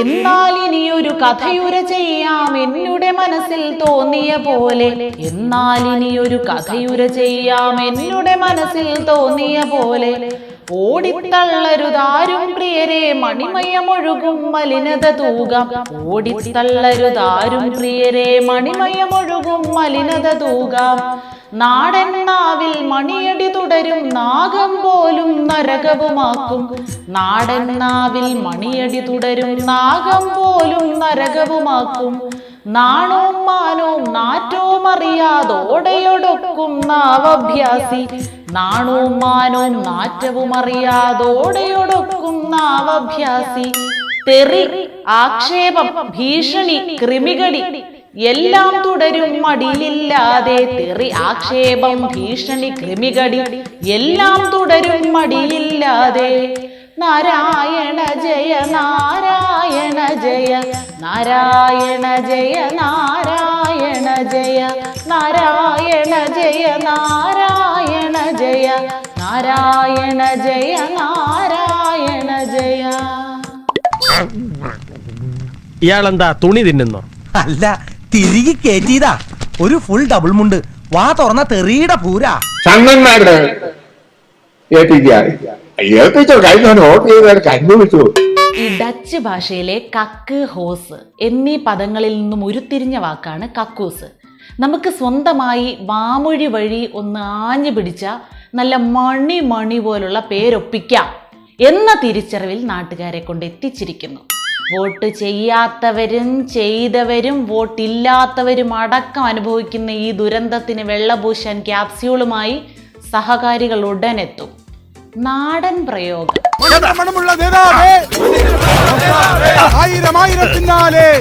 എന്നാൽ ഇനിയൊരു കഥയുര ചെയ്യാം. എന്നുടെ മനസ്സിൽ തോന്നിയ പോലെ. എന്നാൽ ഇനിയൊരു കഥയുര ചെയ്യാം. എന്നുടെ മനസ്സിൽ തോന്നിയ പോലെ. ഓടിത്തള്ളരുതാരും പ്രിയരെ മണിമയമൊഴുകും മലിനത തൂകാം. ഓടിത്തള്ളരുതാരും പ്രിയരെ മണിമയമൊഴുകും മലിനത തൂകാം. നാടൻ നാവിൽ മണിയടി തുടരും നാഗം പോലും നരകവുമാക്കും. നാടൻ നാവിൽ മണിയടി തുടരും നാഗം പോലും നരകവുമാക്കും. നാണവും മാനവും നാറ്റവും അറിയാതോടെയൊടൊക്കും നാവഭ്യാസി. നാണവും മാനവും നാറ്റവും അറിയാതോടെയൊടൊക്കും നാവഭ്യാസി. തെറി ആക്ഷേപം ഭീഷണി കൃമികടി എല്ലാം തുടരും മടിയില്ലാതെ തെറി ആക്ഷേപം ഭീഷണി കൃമികടി. എല്ലാം തുടരും മടിയില്ലാതെ. നാരായണ ജയ നാരായണ ജയ നാരായണ ജയ നാരായണ ജയ നാരായണ ജയ നാരായണ ജയ നാരായണ ജയ നാരായണ ജയ. ഇയാളെന്താ തുണി തിന്നുന്നോ? അല്ല തിരികെ കേറ്റിയതാ. ഒരു ഫുൾ ഡബിൾ മുണ്ട്. വാ തുറന്ന തെറിയുടെ പൂരാ. ചങ്ങന്മാരുടെ ഏൽപ്പിച്ചോ കഴിഞ്ഞ ഈ ഡച്ച് ഭാഷയിലെ കക്ക് ഹോസ് എന്നീ പദങ്ങളിൽ നിന്നും ഉരുത്തിരിഞ്ഞ വാക്കാണ് കക്കൂസ്. നമുക്ക് സ്വന്തമായി വാമൊഴി വഴി ഒന്ന് ആഞ്ഞു പിടിച്ച നല്ല മണി മണി പോലുള്ള പേരൊപ്പിക്കാം എന്ന തിരിച്ചറിവിൽ നാട്ടുകാരെ കൊണ്ട് എത്തിച്ചിരിക്കുന്നു. വോട്ട് ചെയ്യാത്തവരും ചെയ്തവരും വോട്ടില്ലാത്തവരും അടക്കം അനുഭവിക്കുന്ന ഈ ദുരന്തത്തിന് വെള്ളപൂശാൻ ക്യാപ്സ്യൂളുമായി സഹകാരികൾ ഉടനെത്തും. നാടൻ പ്രയോഗം. ആയിരം ആയിരം പിന്നാലെ.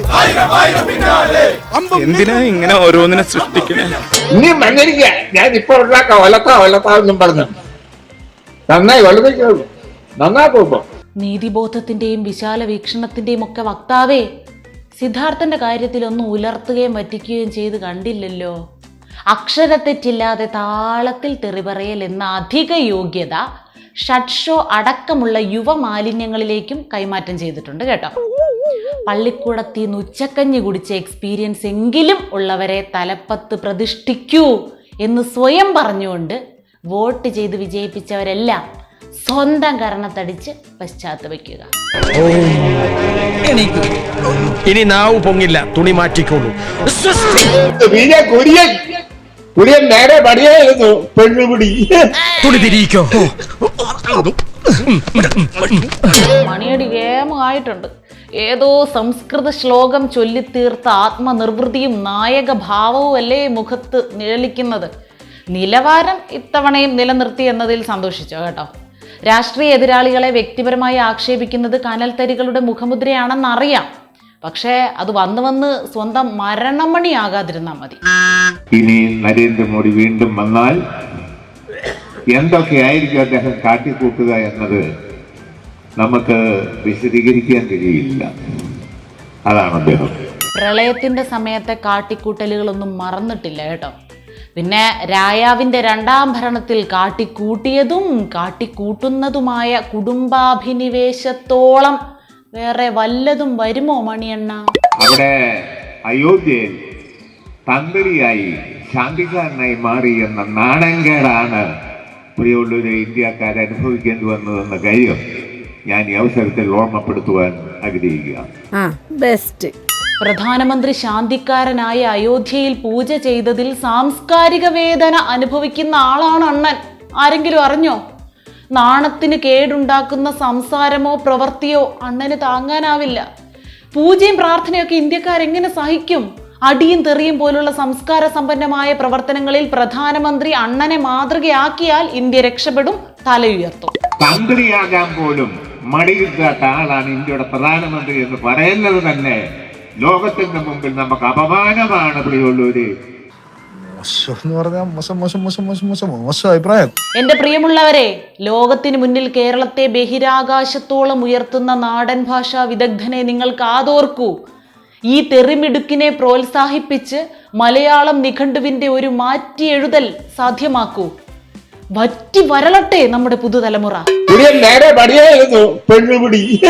എന്തിനാ ഇങ്ങനെ ഓരോന്നിനെ സൃഷ്ടിക്കണേ? നീ മഞ്ഞരിക്ക ഞാൻ ഇപ്പൊ ഉണ്ടാക്കാം ഒലത്താ ഒലത്താന്നും പറഞ്ഞു. നന്നായി വളരെ നന്നാക്കുമ്പോ നീതിബോധത്തിന്റെയും വിശാല വീക്ഷണത്തിന്റെയും ഒക്കെ വക്താവേ സിദ്ധാർത്ഥന്റെ കാര്യത്തിൽ ഒന്ന് ഉലർത്തുകയും പറ്റിക്കുകയും ചെയ്ത് കണ്ടില്ലല്ലോ. അക്ഷരത്തെറ്റില്ലാതെ താളത്തിൽ തെറിപറയൽ എന്ന അധിക യോഗ്യത ഷഡ്ഷോ അടക്കമുള്ള യുവമാലിന്യങ്ങളിലേക്കും കൈമാറ്റം ചെയ്തിട്ടുണ്ട് കേട്ടോ. പള്ളിക്കൂടത്തിൽ നിന്ന് ഉച്ചക്കഞ്ഞി കുടിച്ച എക്സ്പീരിയൻസ് എങ്കിലും ഉള്ളവരെ തലപ്പത്ത് പ്രതിഷ്ഠിക്കൂ എന്ന് സ്വയം പറഞ്ഞുകൊണ്ട് വോട്ട് ചെയ്ത് വിജയിപ്പിച്ചവരെല്ലാം സ്വന്തം കരണത്തടിച്ച് പശ്ചാത്തപിക്കുക ഇനി നാവ് പൊങ്ങില്ല തുണി മാറ്റിക്കോളൂ. വീരെ കുര്യൻ. കുര്യൻ നേരെ പടിയായിരുന്നു പെണ്ണുപിടി തുണി തിരിയിക്കോ. മണിയടി ഗേമമായിട്ടുണ്ട് ഏതോ സംസ്കൃത ശ്ലോകം ചൊല്ലിത്തീർത്ത ആത്മനിർവൃതിയും നായക ഭാവവും അല്ലേ മുഖത്ത് നിഴലിക്കുന്നത്? നിലവാരം ഇത്തവണയും നിലനിർത്തി എന്നതിൽ സന്തോഷിച്ചോ കേട്ടോ? രാഷ്ട്രീയ എതിരാളികളെ വ്യക്തിപരമായി ആക്ഷേപിക്കുന്നത് കനൽത്തരികളുടെ മുഖമുദ്രയാണെന്നറിയാം. പക്ഷേ അത് വന്ന് വന്ന് സ്വന്തം മരണമണിയാകാതിരുന്നാൽ മതി. ഇനി നരേന്ദ്രമോദി വീണ്ടും വന്നാൽ എന്തൊക്കെയായിരിക്കും അദ്ദേഹം കാട്ടിക്കൂട്ടുക എന്നത് നമുക്ക് വിശദീകരിക്കാൻ കഴിയില്ല. അതാണ് അദ്ദേഹം. പ്രളയത്തിന്റെ സമയത്തെ കാട്ടിക്കൂട്ടലുകളൊന്നും മറന്നിട്ടില്ല കേട്ടോ. പിന്നെ രായാവിന്റെ രണ്ടാം ഭരണത്തിൽ കാട്ടിക്കൂട്ടിയതും കാട്ടിക്കൂട്ടുന്നതുമായ കുടുംബാഭിനിവേശത്തോളം വേറെ വല്ലതും വരുമോ മണിയണ്ണ? അവിടെ അയോധ്യയിൽ തന്ത്രിയായി ശാന്തിക്കാരനായി മാറി എന്ന നാണങ്കേടാണ് പ്രിയുള്ളൊരു ഇന്ത്യക്കാർ അനുഭവിക്കേണ്ടി വന്നതെന്ന കാര്യം ഞാൻ ഈ അവസരത്തിൽ ഓർമ്മപ്പെടുത്തുവാൻ ആഗ്രഹിക്കുക. ആ ബെസ്റ്റ് പ്രധാനമന്ത്രി ശാന്തിക്കാരനായ അയോധ്യയിൽ പൂജ ചെയ്തതിൽ സാംസ്കാരിക വേദന അനുഭവിക്കുന്ന ആളാണ് അണ്ണൻ. ആരെങ്കിലും അറിഞ്ഞോ? നാണത്തിന് കേടുണ്ടാക്കുന്ന സംസാരമോ പ്രവൃത്തിയോ അണ്ണന് താങ്ങാനാവില്ല. പൂജയും പ്രാർത്ഥനയൊക്കെ ഇന്ത്യക്കാരെങ്ങനെ സഹിക്കും? അടിയും തെറിയും പോലുള്ള സംസ്കാര സമ്പന്നമായ പ്രവർത്തനങ്ങളിൽ പ്രധാനമന്ത്രി അണ്ണനെ മാതൃകയാക്കിയാൽ ഇന്ത്യ രക്ഷപ്പെടും തലയുയർത്തും. തന്ത്രിയാകാൻ പോലും മടിയില്ലാത്ത ആളാണ് ഇന്ത്യയുടെ പ്രധാനമന്ത്രി എന്ന് പറയുന്നത് തന്നെ ലോകത്തിന്റെ മുമ്പിൽ നമുക്ക് അപമാനമാണ് അഭിപ്രായം. എന്റെ പ്രിയമുള്ളവരെ ലോകത്തിന് മുന്നിൽ കേരളത്തെ ബഹിരാകാശത്തോളം ഉയർത്തുന്ന നാടൻ ഭാഷാ വിദഗ്ധനെ നിങ്ങൾക്ക് കാതോർക്കൂ. ഈ തെറിമിടുക്കിനെ പ്രോത്സാഹിപ്പിച്ച് മലയാളം നിഘണ്ടുവിന്റെ ഒരു മാറ്റി എഴുതൽ സാധ്യമാക്കൂ. വറ്റി വരളട്ടെ നമ്മുടെ പുതുതലമുറ. നേരെ പെണ്ണുപിടി.